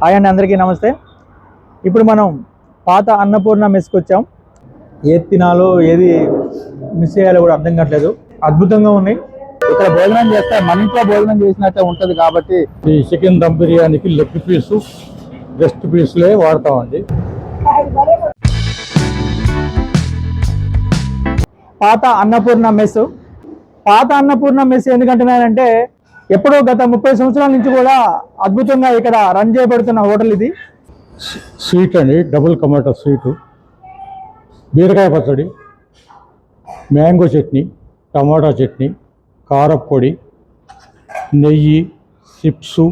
Hi అండి అందరికీ నమస్తే. ఇప్పుడు మనం పాత అన్నపూర్ణ మెస్కి వచ్చాం. ఏది తినాలో ఏది మిస్ చేయాలో కూడా అర్థం కావట్లేదు. అద్భుతంగా ఉన్నాయి ఇక్కడ భోజనం చేస్తే మన ఇంట్లో భోజనం చేసినట్టే ఉంటది కాబట్టి ఈ చికెన్ దమ్ బిర్యానీకి లెగ్ పీసు బెస్ట్ పీసులే వాడతామండి. పాత అన్నపూర్ణ మెస్. పాత అన్నపూర్ణ మెస్ ఎందుకంటున్నానంటే ఎప్పుడో గత ముప్పై సంవత్సరాల నుంచి కూడా అద్భుతంగా ఇక్కడ రన్ చేయబడుతున్న హోటల్ ఇది. స్వీట్ అండి డబుల్ టమాటా స్వీటు బీరకాయ పచ్చడి మ్యాంగో చట్నీ టమాటా చట్నీ కారప్పొడి నెయ్యి చిప్సు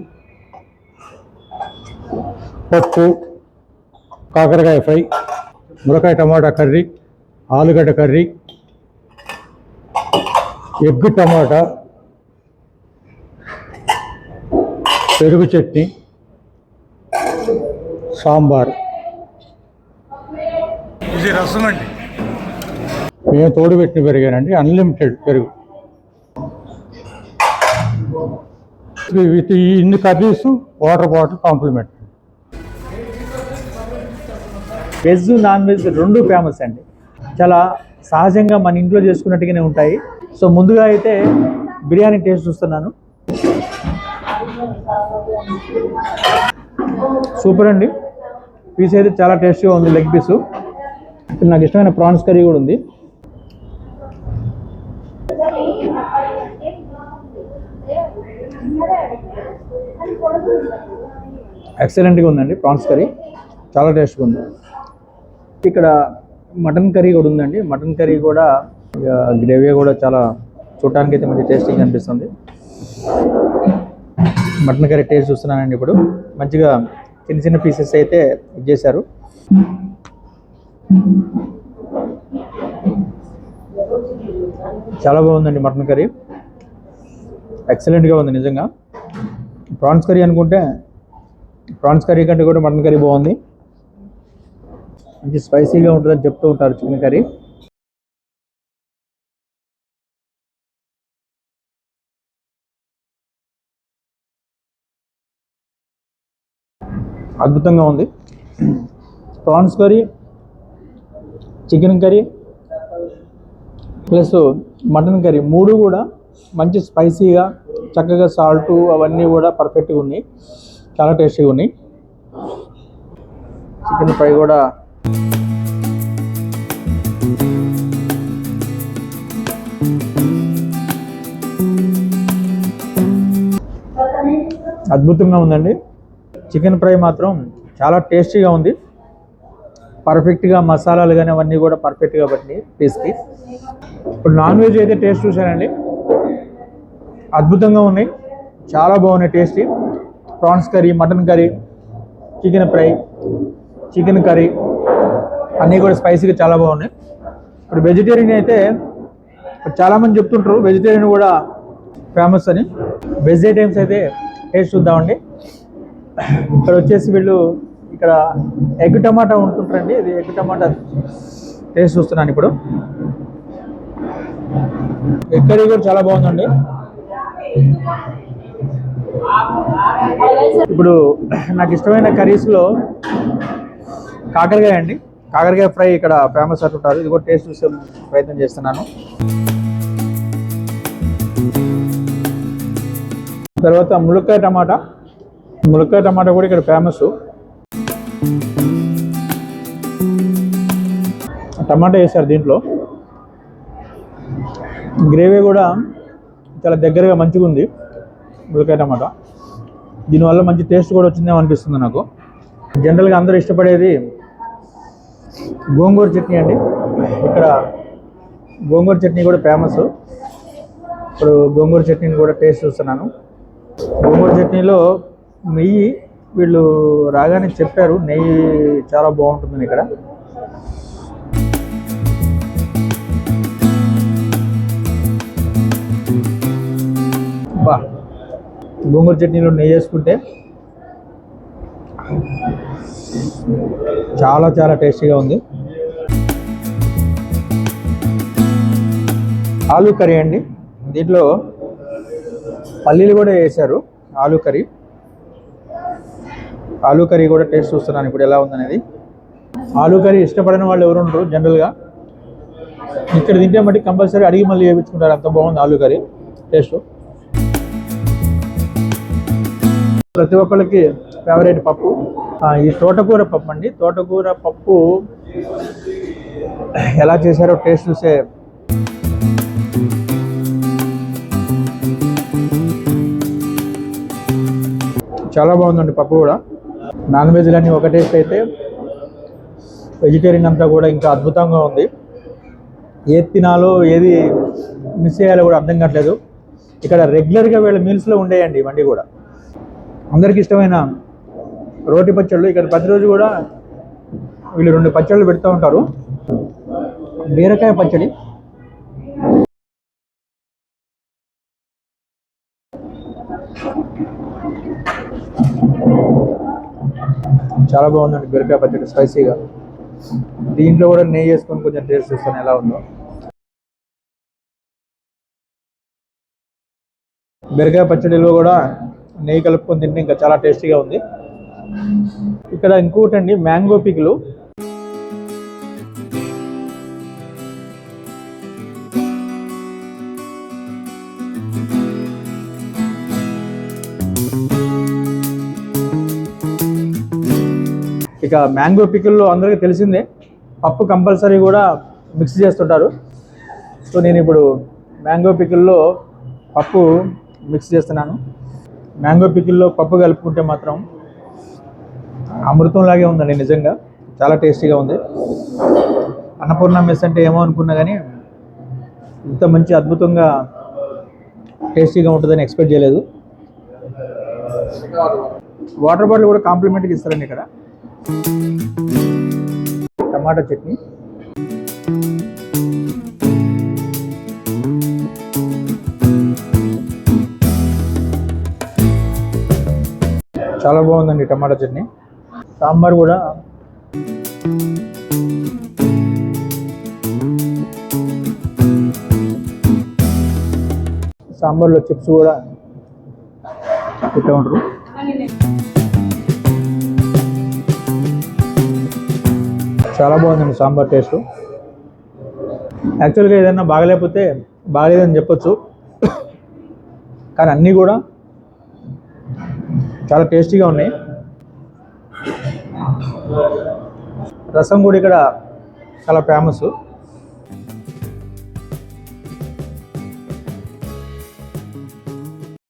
పప్పు కాకరకాయ ఫ్రై మురకాయ టమాటా కర్రీ ఆలుగడ్డ కర్రీ ఎగ్ టమాటా పెరుగు చట్నీ సాంబార్. ఇది రసం అండి. మేము తోడు పెట్టిన పెరిగానండి అన్లిమిటెడ్ పెరుగు. విత్ ఈ ఇన్ని curries water bottle compliment. Veg non veg రెండు ఫేమస్ అండి. చాలా సహజంగా మన ఇంట్లో చేసుకున్నట్టుగానే ఉంటాయి. సో ముందుగా అయితే బిర్యానీ టేస్ట్ చూస్తున్నాను. సూపర్ అండి. పీస్ అయితే చాలా టేస్టీగా ఉంది లెగ్ పీసు ఇక్కడ నాకు ఇష్టమైన ప్రాన్స్ కర్రీ కూడా ఉంది. ఎక్సలెంట్గా ఉందండి ప్రాన్స్ కర్రీ చాలా టేస్ట్గా ఉంది. ఇక్కడ మటన్ కర్రీ కూడా ఉందండి. మటన్ కర్రీ కూడా గ్రేవీ కూడా చాలా చూడటానికి అయితే మంచి టేస్టింగ్ అనిపిస్తుంది. మటన్ కర్రీ టేస్ట్ చూస్తున్నానండి ఇప్పుడు. మంచిగా చిన్న చిన్న పీసెస్ అయితే ఇది చేశారు. చాలా బాగుందండి మటన్ కర్రీ. ఎక్సలెంట్గా ఉంది నిజంగా. ప్రాన్స్ కర్రీ అనుకుంటే ప్రాన్స్ కర్రీ కంటే కూడా మటన్ కర్రీ బాగుంది. మంచి స్పైసీగా ఉంటుందని చెప్తూ ఉంటారు చికెన్ కర్రీ. అద్భుతంగా ఉంది. Prawns curry chicken curry plus mutton curry మూడు కూడా మంచి స్పైసీగా చక్కగా సాల్ట్ అవన్నీ కూడా పర్ఫెక్ట్గా ఉన్నాయి. చాలా టేస్టీగా ఉన్నాయి. చికెన్ ఫ్రై కూడా అద్భుతంగా ఉందండి. చికెన్ ఫ్రై మాత్రం చాలా టేస్టీగా ఉంది. పర్ఫెక్ట్గా మసాలాలు కానీ అవన్నీ కూడా పర్ఫెక్ట్గా పట్టినాయి పీస్కి ఇప్పుడు నాన్ వెజ్ అయితే టేస్ట్ చూశానండి. అద్భుతంగా ఉన్నాయి. చాలా బాగున్నాయి tasty. Prawns curry mutton curry chicken fry chicken curry అన్నీ కూడా స్పైసీగా చాలా బాగున్నాయి. ఇప్పుడు వెజిటేరియన్ అయితే ఇప్పుడు చాలామంది చెప్తుంటారు వెజిటేరియన్ కూడా ఫేమస్ అని. వెజ్ ఐటమ్స్ అయితే టేస్ట్ చూద్దామండి. ఇక్కడ వచ్చేసి వీళ్ళు ఇక్కడ ఎగ్ టమాటా ఉంటుంటారండి. ఇది ఎగ్ టమాటా టేస్ట్ చూస్తున్నాను ఇప్పుడు. ఎగ్ కర్రీ కూడా చాలా బాగుందండి. ఇప్పుడు నాకు ఇష్టమైన కర్రీస్లో కాకరకాయ అండి. కాకరకాయ ఫ్రై ఇక్కడ ఫేమస్ అంటుంటారు. ఇది కూడా టేస్ట్ చూసే ప్రయత్నం చేస్తున్నాను. తర్వాత ములక్కాయ టమాటా. ములక్కాయ టమాటా కూడా ఇక్కడ ఫేమస్ టమాటా వేశారు దీంట్లో. గ్రేవీ కూడా చాలా దగ్గరగా మంచిగా ఉంది ములక్కాయ టమాటా. దీనివల్ల మంచి టేస్ట్ కూడా వచ్చిందేమో అనిపిస్తుంది నాకు. జనరల్గా అందరూ ఇష్టపడేది గోంగూర చట్నీ అండి. ఇక్కడ గోంగూర చట్నీ కూడా ఫేమస్ ఇప్పుడు గోంగూర చట్నీని కూడా టేస్ట్ చూస్తున్నాను. గోంగూర చట్నీలో నెయ్యి వీళ్ళు రాగానే చెప్పారు నెయ్యి చాలా బాగుంటుందని ఇక్కడ. బా గోంగూర చట్నీలో నెయ్యి వేసుకుంటే చాలా చాలా టేస్టీగా ఉంది. ఆలూ కర్రీ అండి. దీంట్లో పల్లీలు కూడా వేశారు ఆలూ కర్రీ. ఆలూ కర్రీ కూడా టేస్ట్ చూస్తున్నాను ఇప్పుడు ఎలా ఉందనేది. ఆలూ కర్రీ ఇష్టపడని వాళ్ళు ఎవరు ఉండరు జనరల్గా. ఇక్కడ తింటే మట్టి కంపల్సరీ అడిగి మళ్ళీ వేయించుకుంటారు అంత బాగుంది ఆలూ కర్రీ టేస్ట్. ప్రతి ఒక్కరికి ఫేవరెట్ పప్పు. ఈ తోటకూర పప్పు అండి. తోటకూర పప్పు ఎలా చేశారో టేస్ట్ చూసే చాలా బాగుందండి పప్పు కూడా. నాన్ వెజ్లన్నీ ఒక అయితే వెజిటేరియన్ అంతా కూడా ఇంకా అద్భుతంగా ఉంది. ఏది తినాలో ఏది మిస్ చేయాలో కూడా అర్థం కావట్లేదు. ఇక్కడ రెగ్యులర్గా వీళ్ళ మీల్స్లో ఉండేయండి ఇవన్నీ కూడా. అందరికి ఇష్టమైన రోటి పచ్చళ్ళు. ఇక్కడ ప్రతిరోజు కూడా వీళ్ళు రెండు పచ్చళ్ళు పెడుతూ ఉంటారు. బీరకాయ పచ్చడి. చాలా బాగుందండి బీరకాయ పచ్చడి స్పైసీగా. దీంట్లో కూడా నెయ్యి వేసుకొని కొంచెం టేస్ట్ చూస్తాను ఎలా ఉందో. బీరకాయ పచ్చడిలో కూడా నెయ్యి కలుపుకొని తింటే ఇంకా చాలా టేస్టీగా ఉంది. ఇక్కడ ఇంకోటండి మ్యాంగో పిక్లు ఇక మ్యాంగో పికిల్లో అందరికీ తెలిసిందే పప్పు కంపల్సరీ కూడా మిక్స్ చేస్తుంటారు. సో నేను ఇప్పుడు మ్యాంగో పికిల్లో పప్పు మిక్స్ చేస్తున్నాను. మ్యాంగో పికిల్లో పప్పు కలుపుకుంటే మాత్రం అమృతంలాగే ఉందండి నిజంగా. చాలా టేస్టీగా ఉంది. అన్నపూర్ణ మెస్ అంటే ఏమో అనుకున్నా కానీ ఇంత మంచి అద్భుతంగా టేస్టీగా ఉంటుందని ఎక్స్పెక్ట్ చేయలేదు. వాటర్ బాటిల్ కూడా కాంప్లిమెంట్గా ఇస్తారండి ఇక్కడ. టమాటా చట్నీ. చాలా బాగుందండి టమాటా చట్నీ. సాంబార్ కూడా. సాంబార్లో చిప్స్ కూడా పెట్టే ఉంటారు. చాలా బాగుందండి సాంబార్ టేస్ట్. యాక్చువల్గా ఏదైనా బాగలేకపోతే బాగలేదని చెప్పొచ్చు. కానీ అన్నీ కూడా చాలా టేస్టీగా ఉన్నాయి. రసం కూడా ఇక్కడ చాలా ఫేమస్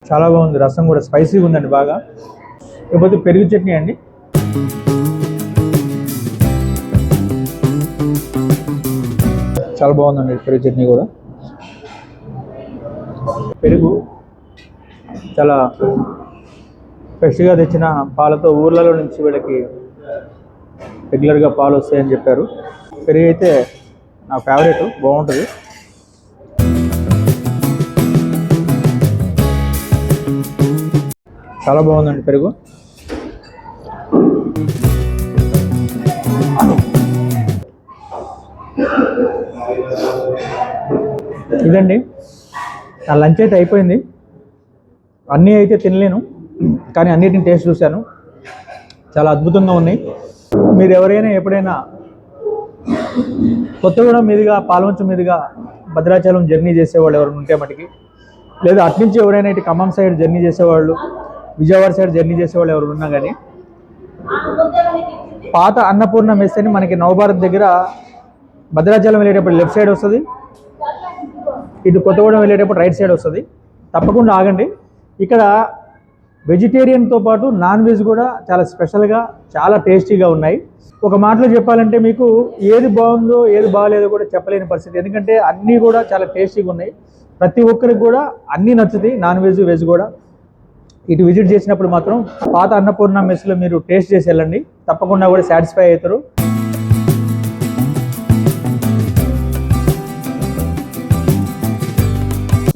చాలా బాగుంది రసం కూడా స్పైసీగా ఉందండి బాగా. లేకపోతే పెరుగు చట్నీ అండి. చాలా బాగుందండి పెరుగు చట్నీ కూడా. పెరుగు చాలా ఫ్రెష్గా తెచ్చిన పాలతో ఊర్లలో నుంచి వీళ్ళకి రెగ్యులర్గా పాలు వస్తాయని చెప్పారు. పెరుగు అయితే నా ఫేవరెట్ బాగుంటుంది. చాలా బాగుందండి పెరుగు. ఇదండి. నా లంచ్ అయితే అయిపోయింది. అన్నీ అయితే తినలేను కానీ అన్నిటిని టేస్ట్ చూశాను. చాలా అద్భుతంగా ఉన్నాయి. మీరు ఎవరైనా ఎప్పుడైనా కొత్తగూడెం మీదుగా పాలవంచ మీదుగా భద్రాచలం జర్నీ చేసేవాళ్ళు ఎవరైనా ఉంటే మటుకి లేదా అట్నుంచి ఎవరైనా ఇటు ఖమ్మం సైడ్ జర్నీ చేసేవాళ్ళు విజయవాడ సైడ్ జర్నీ చేసేవాళ్ళు ఎవరు ఉన్నా కానీ పాత అన్నపూర్ణ మెస్ అని మనకి నవభారత్ దగ్గర భద్రాచలం వెళ్ళేటప్పుడు లెఫ్ట్ సైడ్ వస్తుంది. ఇటు కొత్తగూడెం వెళ్ళేటప్పుడు రైట్ సైడ్ వస్తుంది. తప్పకుండా ఆగండి. ఇక్కడ వెజిటేరియన్తో పాటు నాన్ వెజ్ కూడా చాలా స్పెషల్గా చాలా టేస్టీగా ఉన్నాయి. ఒక మాటలో చెప్పాలంటే మీకు ఏది బాగుందో ఏది బాగాలేదో కూడా చెప్పలేని పరిస్థితి. ఎందుకంటే అన్నీ కూడా చాలా టేస్టీగా ఉన్నాయి. ప్రతి ఒక్కరికి కూడా అన్నీ నచ్చుతాయి నాన్ వెజ్ వెజ్ కూడా. ఇటు విజిట్ చేసినప్పుడు మాత్రం పాత అన్నపూర్ణ మెస్లో మీరు టేస్ట్ చేసి వెళ్ళండి. తప్పకుండా కూడా సాటిస్ఫై అవుతారు.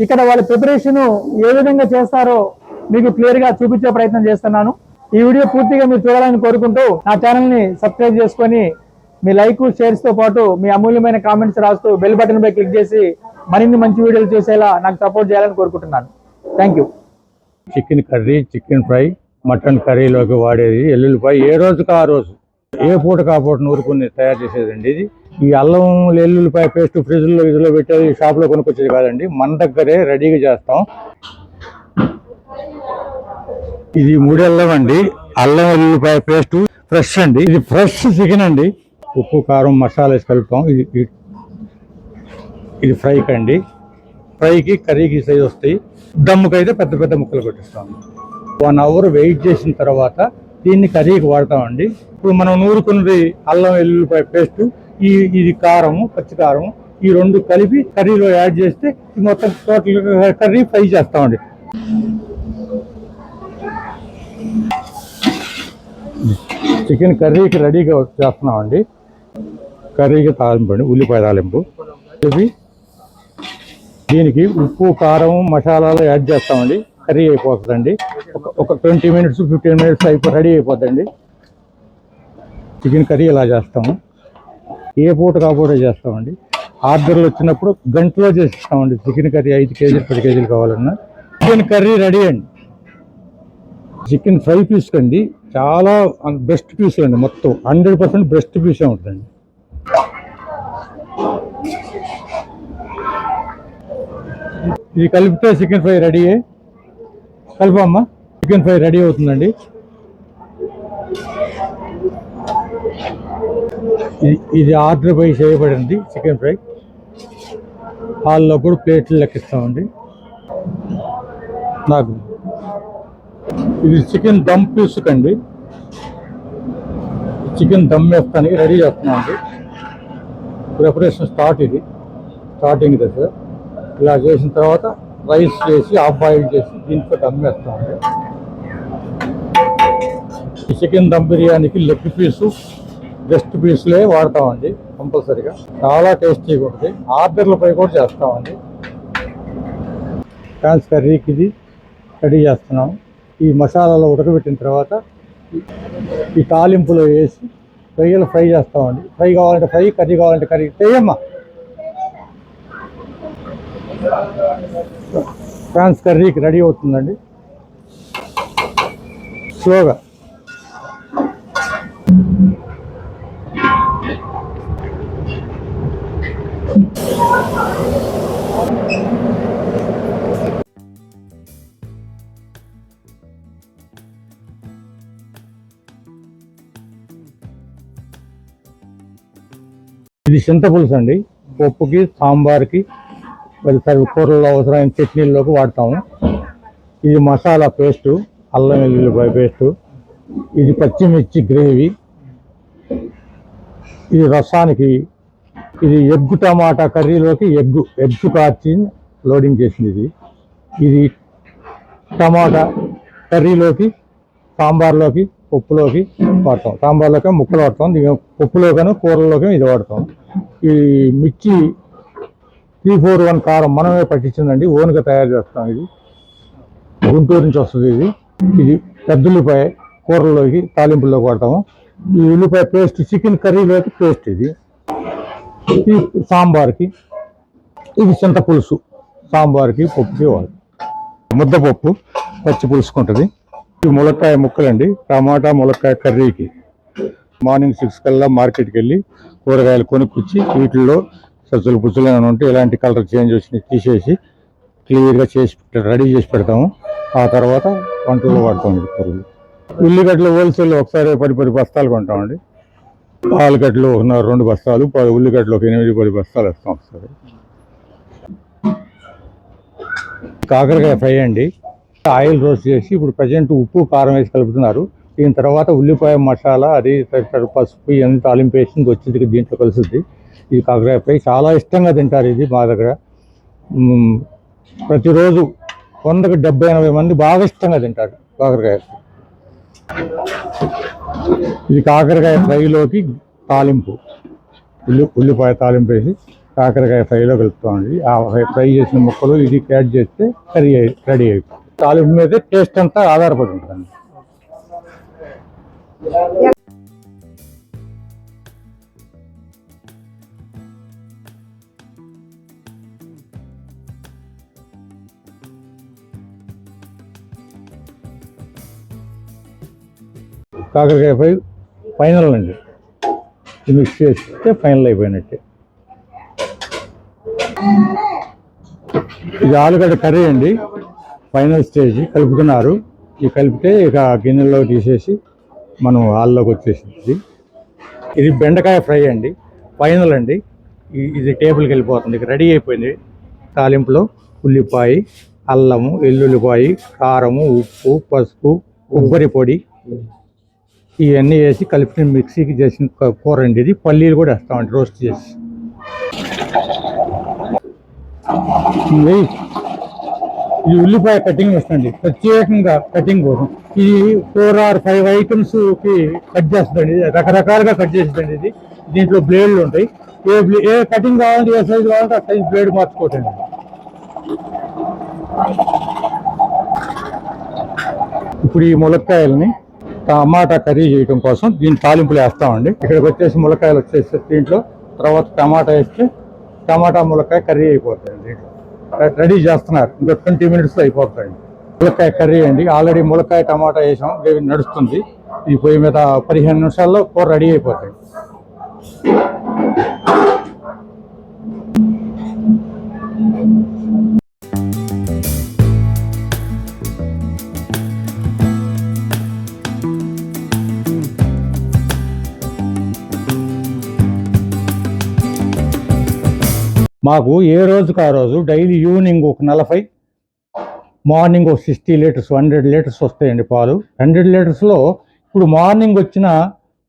ఇక్కడ వాళ్ళ ప్రిపరేషన్ ఏ విధంగా చేస్తారో మీకు క్లియర్గా చూపించే ప్రయత్నం చేస్తున్నాను. ఈ వీడియో పూర్తిగా మీరు చూడాలని కోరుకుంటూ నా ఛానల్ని సబ్స్క్రైబ్ చేసుకొని మీ లైక్ షేర్స్తో పాటు మీ అమూల్యమైన కామెంట్స్ రాస్తూ బెల్ బటన్ పై క్లిక్ చేసి మరిన్ని మంచి వీడియోలు చూసేలా నాకు సపోర్ట్ చేయాలని కోరుకుంటున్నాను. Thank you chicken curry chicken fry mutton కర్రీలోకి వాడేది ఎల్లుల్లిపాయ ఏ రోజుకి ఆ రోజు? ఏ పూట కాపోటు నూరుకుని తయారు చేసేదండి ఇది? ఈ అల్లం ఎల్లుల్లిపాయ పేస్ట్ ఫ్రిడ్జ్లో ఇదిలో పెట్టేది షాప్లో కొనుక్కొచ్చేది కాదండి. మన దగ్గరే రెడీగా చేస్తాం. ఇది మూడు అల్లం అండి. అల్లం వెల్లుల్లిపాయ పేస్ట్ ఫ్రెష్ అండి. ఇది ఫ్రెష్ చికెన్ అండి. ఉప్పు కారం మసాలా వేసి కలుపుతాం. ఇది ఇది- ఫ్రైకి అండి. ఫ్రైకి కర్రీకి సైజ్ వస్తాయి. దమ్ముకి అయితే పెద్ద పెద్ద ముక్కలు కొట్టిస్తాం. వన్ అవర్ వెయిట్ చేసిన తర్వాత దీన్ని కర్రీకి వాడతామండి. ఇప్పుడు మనం నూరుకున్నది అల్లం వెల్లుల్లిపాయ పేస్ట్ ఈ ఇది కారము పచ్చి ఈ రెండు కలిపి కర్రీలో యాడ్ చేస్తే మొత్తం టోటల్ కర్రీ ఫ్రై చేస్తామండి చికెన్ కర్రీకి రెడీగా చేస్తున్నామండి కర్రీకి తాలింపు అండి ఉల్లిపాయ తాలింపు. కలిపి దీనికి ఉప్పు కారం మసాలాలు యాడ్ చేస్తామండి కర్రీ అయిపోతుందండి. ఒక ఒక ట్వంటీ మినిట్స్ ఫిఫ్టీన్ మినిట్స్ అయిపో రెడీ అయిపోతుందండి చికెన్ కర్రీ ఇలా చేస్తాము? ఏ పూట కాపూట చేస్తామండి. ఆర్డర్లు వచ్చినప్పుడు గంటలో చేసిస్తామండి చికెన్ కర్రీ ఐదు కేజీలు పది కేజీలు కావాలన్నా. చికెన్ కర్రీ రెడీ అండి. చికెన్ ఫ్రై పీస్ అండి చాలా బెస్ట్ పీస్ అండి మొత్తం. హండ్రెడ్ పర్సెంట్ బెస్ట్ పీసే ఉంటుందండి. ఇది కలిపితే చికెన్ ఫ్రై రెడీ కలిపమ్మా. చికెన్ ఫ్రై రెడీ అవుతుందండి. ఇది- ఇది ఆర్డర్ పై చేయబడింది చికెన్ ఫ్రై. హాల్లో కూడా ప్లేట్లు లెక్కిస్తామండి. నాకు ఇది చికెన్ దమ్ పీసుకండి. చికెన్ దమ్ వేస్తానికి రెడీ చేస్తున్నామండి. ప్రిపరేషన్ స్టార్ట్ ఇది. స్టార్టింగ్ దశ ఇలా చేసిన తర్వాత రైస్ చేసి హాఫ్ బాయిల్ చేసి దీంట్లో దమ్ వేస్తామండి. ఈ చికెన్ దమ్ బిర్యానీకి లెగ్ పీసు బెస్ట్ పీస్లే వాడతామండి కంపల్సరీగా. చాలా టేస్టీగా ఉంటుంది ఆర్డర్లపై కూడా చేస్తామండి. ప్రాన్స్ కర్రీకి ఇది రెడీ చేస్తున్నాం ఈ మసాలాలో ఉడకబెట్టిన తర్వాత ఈ- తాలింపులో వేసి రొయ్యలు ఫ్రై చేస్తామండి. ఫ్రై కావాలంటే ఫ్రై కర్రీ కావాలంటే కర్రీ. చేయమ్మా ప్రాన్స్ కర్రీకి రెడీ అవుతుందండి. స్లోగా. ఇది చింతపులుసు అండి. పప్పుకి సాంబార్కి మరి సరి కూరల్లో అవసరమైన చట్నీల్లోకి వాడతాము. ఇది మసాలా పేస్టు అల్లం వెల్లుల్లిపాయ పేస్టు ఇది పచ్చిమిర్చి గ్రేవీ ఇది రసానికి ఇది ఎగ్గు టమాటా కర్రీలోకి ఎగ్గు ఎగ్గు కార్చి లోడింగ్ చేసింది ఇది. ఇది టమాటా కర్రీలోకి సాంబార్లోకి పప్పులోకి వాడతాం. సాంబార్లోకి ముక్కలు వాడతాం. దీని పప్పులోకను కూరల్లోకి ఇది వాడతాం. ఈ మిర్చి త్రీ ఫోర్ వన్ కారం మనమే పట్టించిందండి. ఓన్గా తయారు చేస్తాం ఇది. గుంటూరు నుంచి వస్తుంది ఇది. ఇది పెద్ద ఉల్లిపాయ కూరల్లోకి తాలింపుల్లోకి వాడతాము. ఈ ఉల్లిపాయ పేస్ట్ చికెన్ కర్రీలోకి పేస్ట్ ఇది. ఈ సాంబార్కి ఇది చింతపులుసు. సాంబార్కి పప్పుకి వాడు ముద్దపప్పు పచ్చి పులుసుకుంటుంది ఈ ములక్కాయ ముక్కలండి. టమాటా ములక్కాయ కర్రీకి. మార్నింగ్ సిక్స్ కల్లా మార్కెట్కి వెళ్ళి కూరగాయలు కొనుక్కొచ్చి వీటిల్లో సజ్జలు పుచ్చులు ఏమైనా ఉంటే ఎలాంటి కలర్ చేంజ్ వచ్చినాయి తీసేసి క్లియర్గా చేసి పెట్ట- రెడీ చేసి పెడతాము. ఆ తర్వాత వంటల్లో వాడతాం కూరలు. ఉల్లిగడ్డలు హోల్సేల్ ఒకసారి పది పది బస్తాలు కొంటామండి. ఆలుగడ్డలు ఒక రెండు బస్తాలు పది ఉల్లిగడ్డలు ఒక ఎనిమిది పది బస్తాలు వేస్తాం ఒకసారి. కాకరకాయ ఫ్రై అండి. ఆయిల్ రోస్ట్ చేసి ఇప్పుడు ప్రజెంట్ ఉప్పు కారం వేసి కలుపుతున్నారు. దీని తర్వాత ఉల్లిపాయ మసాలా అది పసుపు ఎంత తాలింపు వేసి వచ్చేది దీంట్లో కలుస్తుంది. ఇది కాకరకాయ ఫ్రై చాలా ఇష్టంగా తింటారు ఇది మా దగ్గర. ప్రతిరోజు వందకు డెబ్బై ఎనభై మంది బాగా ఇష్టంగా తింటారు కాకరకాయ ఇది కాకరకాయ ఫ్రైలోకి తాలింపు ఉల్లి ఉల్లిపాయ తాలింపు వేసి కాకరకాయ ఫ్రైలో కలుపుతామండి. ఆ ఫ్రై చేసిన ముక్కలు ఇది యాడ్ చేస్తే కర్రీ అయి- రెడీ అయిపోతుంది. తాలింపు మీద టేస్ట్ అంతా ఆధారపడి ఉంటుందండి. కాకరకాయ ఫ్రై ఫైనల్ అండి. మిక్స్ చేస్తే ఫైనల్ అయిపోయినట్టే. ఇది ఆలుగడ్డ కర్రీ అండి. ఫైనల్ స్టేజ్ కలుపుతున్నారు. ఈ కలిపితే ఇక గిన్నెలో తీసేసి మనం హాల్లోకి వచ్చేసింది. ఇది బెండకాయ ఫ్రై అండి. ఫైనల్ అండి. ఇది టేబుల్కి వెళ్ళిపోతుంది. ఇక రెడీ అయిపోయింది. తాలింపులో ఉల్లిపాయ అల్లము వెల్లుల్లిపాయ కారము ఉప్పు పసుపు కొబ్బరి పొడి ఇవన్నీ వేసి కలిపి మిక్సీకి చేసిన కూర అండి ఇది. పల్లీలు కూడా వేస్తామండి. రోస్ట్ చేసి. ఇది ఉల్లిపాయ కటింగ్ వస్తుంది. ప్రత్యేకంగా కటింగ్ కోసం. ఇది ఫోర్ ఆర్ ఫైవ్ ఐటమ్స్కి కట్ చేస్తుందండి. ఇది రకరకాలుగా కట్ చేస్తుందండి ఇది. దీంట్లో బ్లేడ్లు ఉంటాయి. ఏ బ్లే ఏ కటింగ్ కావాలంటే ఏ సైజ్ కావాలంటే ఆ సైజ్ బ్లేడ్ మార్చుకోవటండి ఇప్పుడు ఈ ములక్కాయలని టమాటా కర్రీ చేయడం కోసం దీని తాలింపులు వేస్తామండి. ఇక్కడికి వచ్చేసి ములక్కాయలు వచ్చేసి దీంట్లో తర్వాత టమాటా వేస్తే టమాటా ములక్కాయ కర్రీ అయిపోతుంది దీంట్లో రెడీ చేస్తున్నారు. ఇంకా ట్వంటీ మినిట్స్లో అయిపోతుంది ములక్కాయ కర్రీ అండి. ఆల్రెడీ ములక్కాయ టమాటా వేసాం. నడుస్తుంది. ఈ పొయ్యి మీద పదిహేను నిమిషాల్లో కూర రెడీ అయిపోతుంది మాకు ఏ రోజుకు ఆ రోజు? డైలీ ఈవినింగ్ ఒక నలభై మార్నింగ్ ఒక సిక్స్టీ లీటర్స్ హండ్రెడ్ లీటర్స్ వస్తాయండి పాలు. హండ్రెడ్ లీటర్స్లో ఇప్పుడు మార్నింగ్ వచ్చిన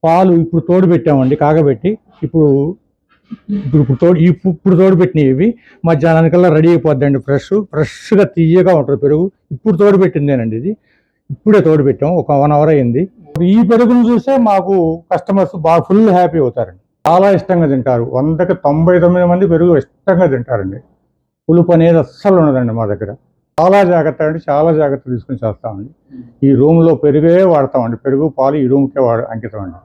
పాలు ఇప్పుడు తోడు పెట్టామండి కాగబెట్టి. ఇప్పుడు ఇప్పుడు ఇప్పుడు తోడు ఇప్పుడు తోడు పెట్టినవి ఇవి. మధ్యాహ్నానికల్లా రెడీ అయిపోద్దండి ఫ్రెష్. ఫ్రెష్గా తీయగా ఉంటుంది పెరుగు. ఇప్పుడు తోడు పెట్టిందేనండి ఇది. ఇప్పుడే తోడు పెట్టాం ఒక వన్ అవర్ అయింది. ఈ పెరుగును చూసే మాకు కస్టమర్స్ బాగా ఫుల్ హ్యాపీ అవుతారండి. చాలా ఇష్టంగా తింటారు. వందకి తొంభై తొమ్మిది మంది పెరుగు ఇష్టంగా తింటారండి. పులుపు అనేది అస్సలు ఉండదండి మా దగ్గర. చాలా జాగ్రత్త అంటే చాలా జాగ్రత్త తీసుకుని చేస్తామండి. ఈ రూమ్లో పెరుగే వాడతామండి. పెరుగు పాలు ఈ రూమ్కే వాడ అంకితం అండి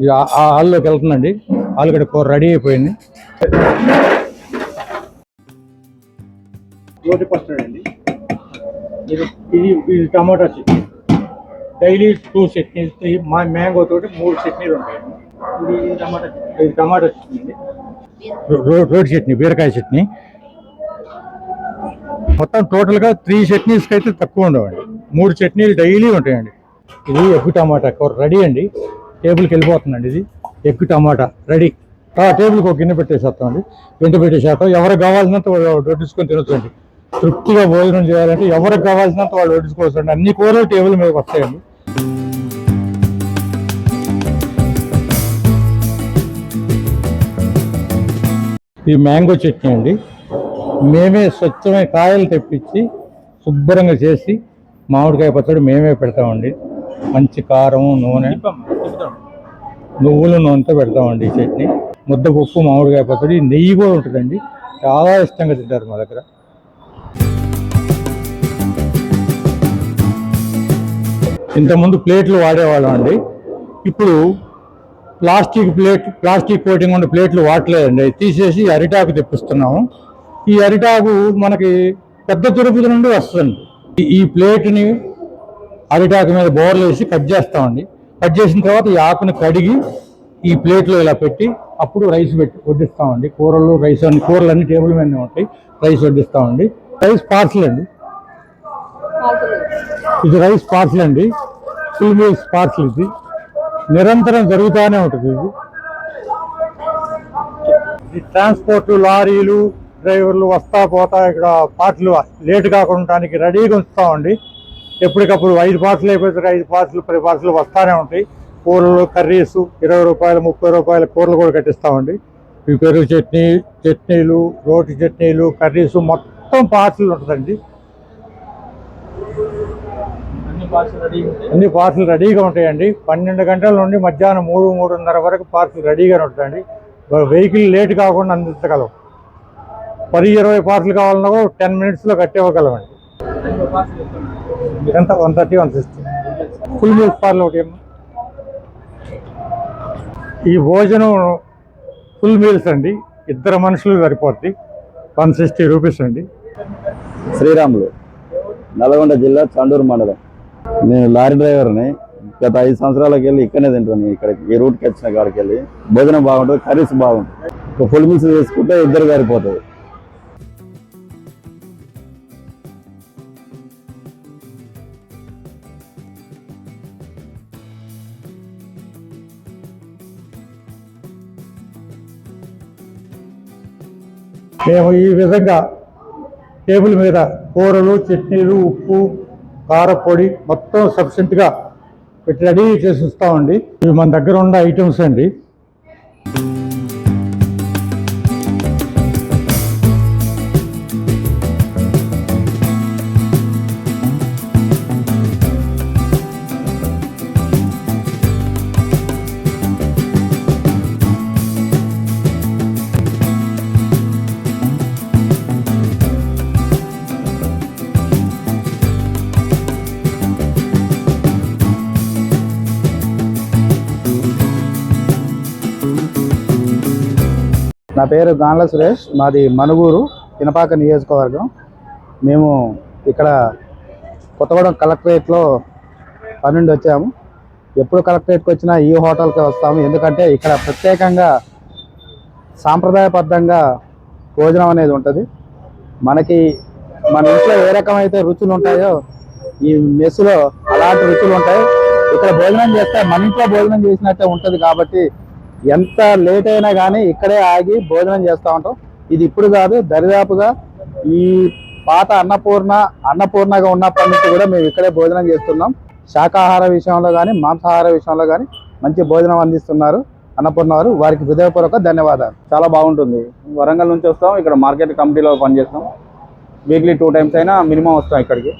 ఇది ఆ హాల్లోకి వెళ్తుందండి. ఆలుగడ్డ కూర రెడీ అయిపోయింది. రోటి పచ్చడి అండి. ఇది ఇది టమాటా చట్నీ. డైలీ టూ చట్నీస్ మా మ్యాంగో తోటి మూడు చట్నీలు ఉంటాయి ఇది టమాటా చట్నీ చట్నీ బీరకాయ చట్నీ. మొత్తం టోటల్గా త్రీ చట్నీస్కి అయితే తక్కువ ఉండవండి. మూడు చట్నీలు డైలీ ఉంటాయండి. ఇది ఎగ్గు టమాటా కూర రెడీ అండి. టేబుల్కి వెళ్ళిపోతుందండి ఇది. ఎగ్గు టమాటా రెడీ. ఆ టేబుల్కి ఒక గిన్నె పెట్టేసేస్తామండి వెంట పెట్టేసేస్తాం. ఎవరికి కావాల్సినంత వాళ్ళు వడ్డించుకొని తినొచ్చండి. తృప్తిగా భోజనం చేయాలంటే ఎవరికి కావాల్సినంత వాళ్ళు వడ్డించుకోవచ్చు అన్ని కూరలు టేబుల్ మీద వస్తాయండి. ఈ మ్యాంగో చట్నీ అండి. మేమే స్వచ్ఛమైన కాయలు తెప్పించి శుభ్రంగా చేసి మామిడికాయ పచ్చడి మేమే పెడతామండి. మంచి కారం నూనె నువ్వుల నూనెతో పెడతామండి ఈ చట్నీ. ముద్దపప్పు మామిడికాయ పచ్చడి నెయ్యి కూడా ఉంటుందండి. చాలా ఇష్టంగా తింటారు మా దగ్గర. ఇంతకుముందు ప్లేట్లు వాడేవాళ్ళం అండి ఇప్పుడు ప్లాస్టిక్ ప్లేట్ ప్లాస్టిక్ కోటింగ్ ఉన్న ప్లేట్లు వాడలేదండి తీసేసి అరిటాకు తెప్పిస్తున్నాము. ఈ అరిటాకు మనకి పెద్ద తిరుపతి నుండి వస్తుంది ఈ- ఈ ప్లేట్ని అరిటాకు మీద బోర్లు వేసి కట్ చేస్తామండి. కట్ చేసిన తర్వాత ఈ ఆకుని కడిగి ఈ ప్లేట్లో ఇలా పెట్టి అప్పుడు రైస్ పెట్టి వడ్డిస్తామండి. కూరలు రైస్ అన్ని కూరలు అన్ని టేబుల్ మీదనే ఉంటాయి. రైస్ వడ్డిస్తామండి. రైస్ పార్సల్ అండి. ఇది రైస్ పార్సల్ అండి. ఫుల్ మీల్స్ పార్సల్ ఇది. నిరంతరం జరుగుతూనే ఉంటుంది ఇది. ట్రాన్స్పోర్ట్ లారీలు డ్రైవర్లు వస్తా పోతా ఇక్కడ పాటలు లేట్ కాకుండా రెడీగా ఉంచుతామండి ఎప్పటికప్పుడు ఐదు పాటలు అయిపోతే ఐదు పాటలు పది పాటలు వస్తానే ఉంటాయి. కూరలు కర్రీస్ ఇరవై రూపాయలు ముప్పై రూపాయల కూరలు కూడా కట్టిస్తామండి ఈ పెరుగు చట్నీ చట్నీలు రోటి చట్నీలు కర్రీస్ మొత్తం పాటలు ఉంటుందండి. అన్ని పార్సల్ రెడీగా ఉంటాయండి. పన్నెండు గంటల నుండి మధ్యాహ్నం మూడు మూడున్నర వరకు పార్సల్ రెడీగా ఉంటుందండి వెహికల్ లేట్ కాకుండా అందించగలం. పది ఇరవై పార్సల్ కావాలన్నా కూడా టెన్ మినిట్స్లో కట్టివ్వగలమండి ఎంత? One thirty one sixty. Full meals parcel ఒకటి ఏమో. ఈ భోజనం ఫుల్ మీల్స్ అండి. ఇద్దరు మనుషులు సరిపోద్ది. వన్ సిక్స్టీ రూపీస్ అండి. శ్రీరాములు నల్గొండ జిల్లా చండూరు మండలం. నేను లారీ డ్రైవర్ని గత ఐదు సంవత్సరాలకి వెళ్ళి ఇక్కడనే తింటాను ఇక్కడ ఈ రూట్కి వచ్చిన కాడికి వెళ్ళి భోజనం బాగుంటుంది కర్రీస్ బాగుంటుంది. ఒక ఫుల్ మిక్స్ చేసుకుంటే ఇద్దరు గారిపోతుంది మేము ఈ విధంగా టేబుల్ మీద కూరలు చట్నీలు ఉప్పు కారపొడి మొత్తం సఫిషియెంట్గా పెట్టి రెడీ చేసి ఇస్తామండి. ఇవి మన దగ్గర ఉన్న ఐటమ్స్ అండి. నా పేరు గాండ్ల సురేష్. మాది మనుగూరు పినపాక నియోజకవర్గం. మేము ఇక్కడ కొత్తగూడెం కలెక్టరేట్లో పన్నెండు వచ్చాము. ఎప్పుడు కలెక్టరేట్కి వచ్చినా ఈ హోటల్కి వస్తాము. ఎందుకంటే ఇక్కడ ప్రత్యేకంగా సాంప్రదాయబద్ధంగా భోజనం అనేది ఉంటుంది. మనకి మన ఇంట్లో ఏ రకమైతే రుచులు ఉంటాయో ఈ మెస్సులో అలాంటి రుచులు ఉంటాయి. ఇక్కడ భోజనం చేస్తే మన ఇంట్లో భోజనం చేసినట్టే ఉంటుంది కాబట్టి ఎంత లేట్ అయినా కానీ ఇక్కడే ఆగి భోజనం చేస్తూ ఉంటాం. ఇది ఇప్పుడు కాదు దరిదాపుగా ఈ పాత అన్నపూర్ణ అన్నపూర్ణగా ఉన్నప్పటి నుంచి కూడా మేము ఇక్కడే భోజనం చేస్తున్నాం. శాకాహార విషయంలో కానీ మాంసాహార విషయంలో కానీ మంచి భోజనం అందిస్తున్నారు అన్నపూర్ణ వారు. వారికి హృదయపూర్వక ధన్యవాదాలు. చాలా బాగుంటుంది. వరంగల్ నుంచి వస్తాం ఇక్కడ మార్కెట్ కమిటీలో పనిచేస్తాం. వీక్లీ టూ టైమ్స్ అయినా మినిమం వస్తాం ఇక్కడికి.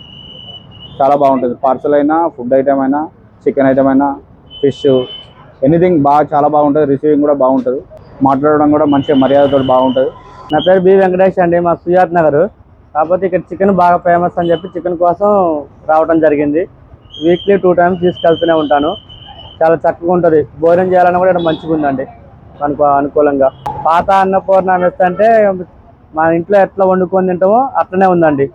చాలా బాగుంటుంది. పార్సల్ అయినా ఫుడ్ ఐటమ్ అయినా చికెన్ ఐటమ్ అయినా ఫిష్ ఎనీథింగ్ బాగా చాలా బాగుంటుంది రిసీవింగ్ కూడా బాగుంటుంది. మాట్లాడడం కూడా మంచిగా మర్యాదతో బాగుంటుంది. నా పేరు బి వెంకటేష్ అండి మా సుజాత్ నగర్. కాకపోతే ఇక్కడ చికెన్ బాగా ఫేమస్ అని చెప్పి చికెన్ కోసం రావడం జరిగింది. వీక్లీ టూ టైమ్స్ తీసుకెళ్తూనే ఉంటాను. చాలా చక్కగా ఉంటుంది. భోజనం చేయాలన్నా కూడా ఇక్కడ మంచిగా ఉందండి. మనకు అనుకూలంగా. పాత అన్నపూర్ణ మెస్ అంటే మన ఇంట్లో ఎట్లా వండుకొని తింటామో అట్లనే ఉందండి.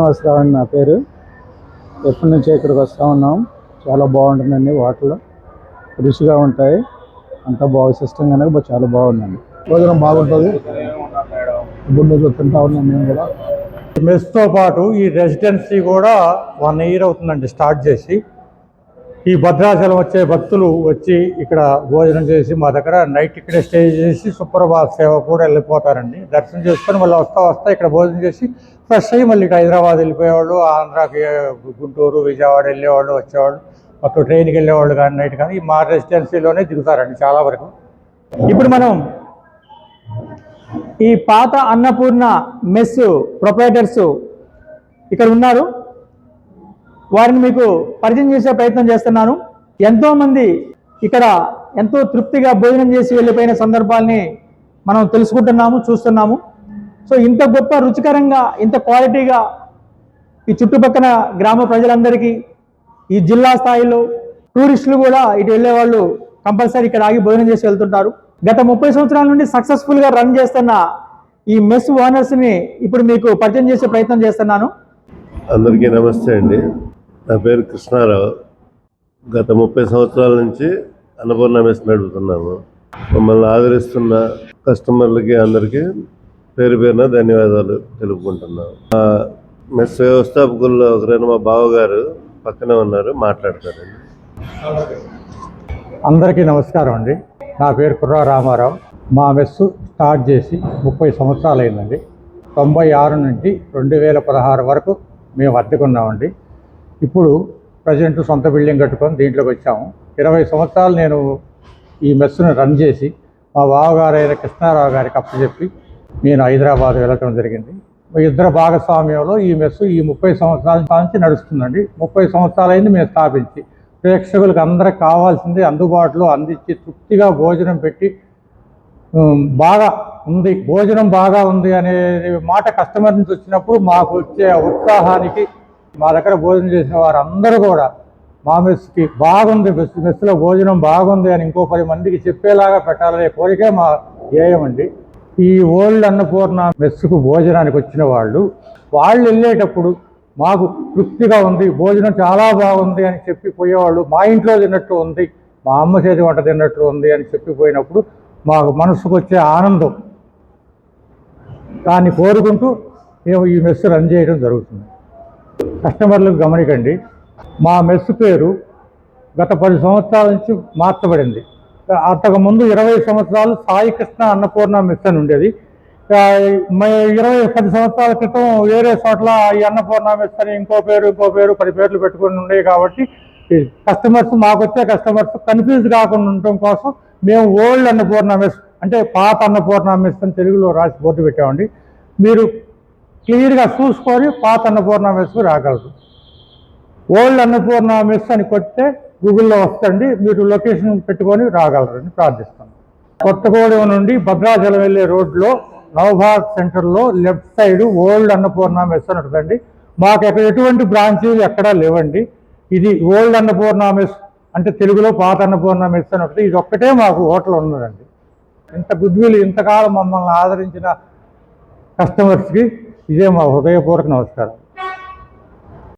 శ్రీనివాసరావు అండి నా పేరు. ఎప్పటి నుంచో ఇక్కడికి వస్తూ ఉన్నాం. చాలా బాగుంటుందండి వాటిలో రుచిగా ఉంటాయి. అంతా బాగా సిస్టమ్ కనుక చాలా బాగుందండి. భోజనం బాగుంటుంది. గుండెలు తింటా ఉన్నాం మేము కూడా. మెస్తో పాటు ఈ రెసిడెన్సీ కూడా వన్ ఇయర్ అవుతుందండి స్టార్ట్ చేసి. ఈ భద్రాచలం వచ్చే భక్తులు వచ్చి ఇక్కడ భోజనం చేసి మా దగ్గర నైట్ ఇక్కడ స్టే చేసి సుప్రభాత సేవ కూడా వెళ్ళిపోతారండి. దర్శనం చేసుకొని మళ్ళీ వస్తా వస్తా ఇక్కడ భోజనం చేసి ఫ్రెష్ అయ్యి మళ్ళీ హైదరాబాద్ వెళ్ళిపోయేవాళ్ళు ఆంధ్రాకి గుంటూరు విజయవాడ వెళ్ళేవాళ్ళు వచ్చేవాళ్ళు. మొత్తం ట్రైన్కి వెళ్ళేవాళ్ళు కానీ నైట్ కానీ మా రెసిడెన్సీలోనే దిగుతారండి చాలా వరకు. ఇప్పుడు మనం ఈ పాత అన్నపూర్ణ మెస్ ప్రొపరేటర్స్ ఇక్కడ ఉన్నారు. వారిని మీకు పరిచయం చేసే ప్రయత్నం చేస్తున్నాను. ఎంతోమంది ఇక్కడ ఎంతో తృప్తిగా భోజనం చేసి వెళ్ళిపోయిన సందర్భాల్ని మనం తెలుసుకుంటున్నాము చూస్తున్నాము. సో ఇంత గొప్ప రుచికరంగా ఇంత క్వాలిటీగా ఈ చుట్టుపక్కల గ్రామ ప్రజలందరికీ ఈ జిల్లా స్థాయిలో టూరిస్టులు కూడా ఇటు వెళ్ళే వాళ్ళు కంపల్సరీ ఇక్కడ ఆగి భోజనం చేసి వెళ్తుంటారు. గత ముప్పై సంవత్సరాల నుండి సక్సెస్ఫుల్గా రన్ చేస్తున్న ఈ మెస్ ఓనర్స్ని ఇప్పుడు మీకు పరిచయం చేసే ప్రయత్నం చేస్తున్నాను. అందరికీ నమస్తే అండి. నా పేరు కృష్ణారావు. గత ముప్పై సంవత్సరాల నుంచి అన్నపూర్ణ మెస్ నడుపుతున్నాము మమ్మల్ని ఆదరిస్తున్న కస్టమర్లకి అందరికీ పేరు పేరున ధన్యవాదాలు తెలుపుకుంటున్నాము. మా మెస్ వ్యవస్థాపకుల్లో ఒకరైన మా బావగారు పక్కనే ఉన్నారు మాట్లాడతారండి. అందరికీ నమస్కారం అండి. నా పేరు కుర్రా రామారావు. మా మెస్సు స్టార్ట్ చేసి ముప్పై సంవత్సరాలు అయిందండి తొంభై ఆరు నుండి రెండు వేల పదహారు వరకు మేము అద్దెకున్నామండి. ఇప్పుడు ప్రజెంట్ సొంత బిల్డింగ్ కట్టుకొని దీంట్లోకి వచ్చాము. ఇరవై సంవత్సరాలు నేను ఈ మెస్సును రన్ చేసి మా బావగారైన కృష్ణారావు గారికి అప్పచెప్పి నేను హైదరాబాద్ వెళ్ళటం జరిగింది. ఇద్దరు భాగస్వామ్యంలో ఈ మెస్సు ఈ ముప్పై సంవత్సరాల నుంచి నడుస్తుందండి. ముప్పై సంవత్సరాలైంది మేము స్థాపించి ప్రేక్షకులకు అందరికి కావాల్సింది అందుబాటులో అందించి తృప్తిగా భోజనం పెట్టి బాగా ఉంది. భోజనం బాగా ఉంది అనే మాట కస్టమర్ నుంచి వచ్చినప్పుడు మాకు వచ్చే ఉత్సాహానికి మా దగ్గర భోజనం చేసిన వారందరూ కూడా మా మెస్కి బాగుంది మెస్ మెస్లో భోజనం బాగుంది అని ఇంకో పది మందికి చెప్పేలాగా పెట్టాలనే కోరికే మా ధ్యేయం అండి. ఈ ఓల్డ్ అన్నపూర్ణ మెస్సుకు భోజనానికి వచ్చిన వాళ్ళు వాళ్ళు వెళ్ళేటప్పుడు మాకు తృప్తిగా ఉంది భోజనం చాలా బాగుంది అని చెప్పి పోయేవాళ్ళు మా ఇంట్లో తిన్నట్టు ఉంది మా అమ్మ చేతి వంట తిన్నట్టు ఉంది అని చెప్పిపోయినప్పుడు మాకు మనసుకు వచ్చే ఆనందం. దాన్ని కోరుకుంటూ మేము ఈ మెస్సు రన్ చేయడం జరుగుతుంది. కస్టమర్లకు గమనికండి. మా మెస్ పేరు గత పది సంవత్సరాల నుంచి మార్చబడింది. అంతకుముందు ఇరవై సంవత్సరాలు సాయి కృష్ణ అన్నపూర్ణ మెస్ అని ఉండేది. మే- ఇరవై పది సంవత్సరాల క్రితం వేరే చోట్ల ఈ అన్నపూర్ణ మెస్ అని ఇంకో పేరు ఇంకో పేరు పది పేర్లు పెట్టుకుని ఉండేవి కాబట్టి కస్టమర్స్ మాకు వచ్చే కస్టమర్స్ కన్ఫ్యూజ్ కాకుండా ఉండటం కోసం మేము ఓల్డ్ అన్నపూర్ణ మెస్ అంటే పాత అన్నపూర్ణ మెస్ అని తెలుగులో రాసి బోర్డు పెట్టామండి. మీరు క్లియర్గా చూసుకొని పాత అన్నపూర్ణ మెస్కు రాగలరు. ఓల్డ్ అన్నపూర్ణ మెస్ అని కొడితే గూగుల్లో వస్తండి మీరు లొకేషన్ పెట్టుకొని రాగలరని ప్రార్థిస్తాను కొత్తగూడెం నుండి భద్రాచలం వెళ్ళే రోడ్లో నవభారత్ సెంటర్లో left side old Annapurna mess అని ఉంటుందండి. మాకు ఎక్కడ ఎటువంటి బ్రాంచీలు ఎక్కడా లేవండి. ఇది ఓల్డ్ అన్నపూర్ణ మెస్ అంటే తెలుగులో పాత అన్నపూర్ణ మెస్ అని ఉంటుంది. ఇది ఒక్కటే మాకు హోటల్ ఉన్నదండి. ఇంత గుడ్విల్ ఇంతకాలం మమ్మల్ని ఆదరించిన కస్టమర్స్కి ఇదే మా హృదయపూర్వక నమస్కారం.